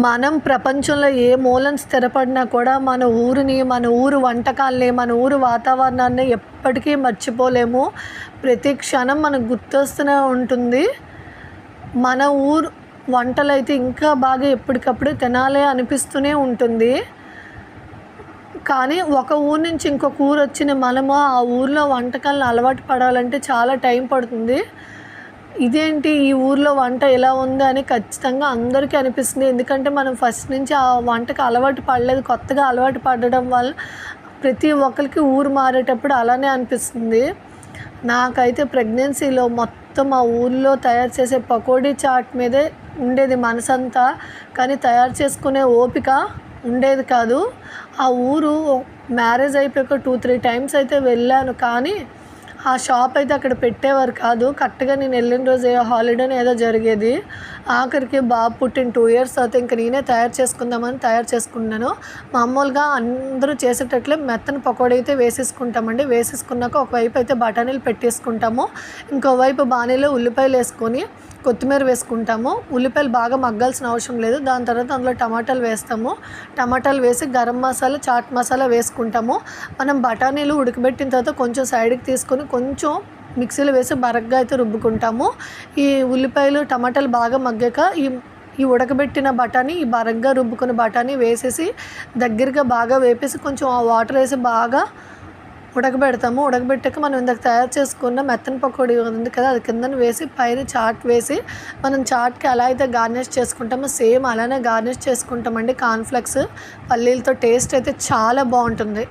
మనం ప్రపంచంలో ఏ మూలన స్థిరపడినా కూడా మన ఊరిని మన ఊరు వంటకాల్ని మన ఊరు వాతావరణాన్ని ఎప్పటికీ మర్చిపోలేము. ప్రతి క్షణం మనకు గుర్తొస్తూనే ఉంటుంది. మన ఊరు వంటలు అయితే ఇంకా బాగా ఎప్పటికప్పుడు తినాలి అనిపిస్తూనే ఉంటుంది. కానీ ఒక ఊరు నుంచి ఇంకొక ఊరు వచ్చిన మనము ఆ ఊర్లో వంటకాలను అలవాటు పడాలంటే చాలా టైం పడుతుంది. ఇదేంటి ఈ ఊర్లో వంట ఎలా ఉంది అని ఖచ్చితంగా అందరికీ అనిపిస్తుంది. ఎందుకంటే మనం ఫస్ట్ నుంచి ఆ వంటకు అలవాటు పడలేదు. కొత్తగా అలవాటు పడడం వల్ల ప్రతి ఒక్కరికి ఊరు మారేటప్పుడు అలానే అనిపిస్తుంది. నాకైతే ప్రెగ్నెన్సీలో మొత్తం ఆ ఊర్లో తయారు చేసే పకోడీ చాట్ మీదే ఉండేది మనసంతా. కానీ తయారు చేసుకునే ఓపిక ఉండేది కాదు. ఆ ఊరు మ్యారేజ్ అయిపోయాక టూ త్రీ టైమ్స్ అయితే వెళ్ళాను. కానీ ఆ షాప్ అయితే అక్కడ పెట్టేవారు కాదు. కరెక్ట్గా నేను వెళ్ళిన రోజు ఏ హాలిడేని ఏదో జరిగేది. ఆఖరికి బాబు పుట్టిన టూ ఇయర్స్ తర్వాత ఇంక నేనే తయారు చేసుకుందామని తయారు చేసుకున్నాను. మామూలుగా అందరూ చేసేటట్లే మెత్తని పకోడీ అయితే వేసేసుకుంటామండి. వేసేసుకున్నాక ఒకవైపు అయితే బఠానీలు పెట్టేసుకుంటాము. ఇంకోవైపు బాణీలో ఉల్లిపాయలు వేసుకొని కొత్తిమీర వేసుకుంటాము. ఉల్లిపాయలు బాగా మగ్గాల్సిన అవసరం లేదు. దాని తర్వాత అందులో టమాటాలు వేస్తాము. టమాటాలు వేసి గరం మసాలా చాట్ మసాలా వేసుకుంటాము. మనం బఠానీలు ఉడకబెట్టిన తర్వాత కొంచెం సైడ్కి తీసుకొని కొంచెం మిక్సీలో వేసి బరగ్గా అయితే రుబ్బుకుంటాము. ఈ ఉల్లిపాయలు టమాటాలు బాగా మగ్గాక ఈ ఈ ఉడకబెట్టిన బఠానీ ఈ బరగ్గా రుబ్బుకున్న బఠానీ వేసేసి దగ్గరగా బాగా వేపేసి కొంచెం ఆ వాటర్ వేసి బాగా ఉడకబెడతాము. ఉడకబెట్టాక మనం ఇందాక తయారు చేసుకున్న మెత్తన పకోడీ ఉంది కదా అది కిందన వేసి పైన చాట్ వేసి మనం చాట్కి ఎలా అయితే గార్నిష్ చేసుకుంటామో. సేమ్ అలానే గార్నిష్ చేసుకుంటామండి. కార్న్ఫ్లెక్స్ పల్లీలతో టేస్ట్ అయితే చాలా బాగుంటుంది.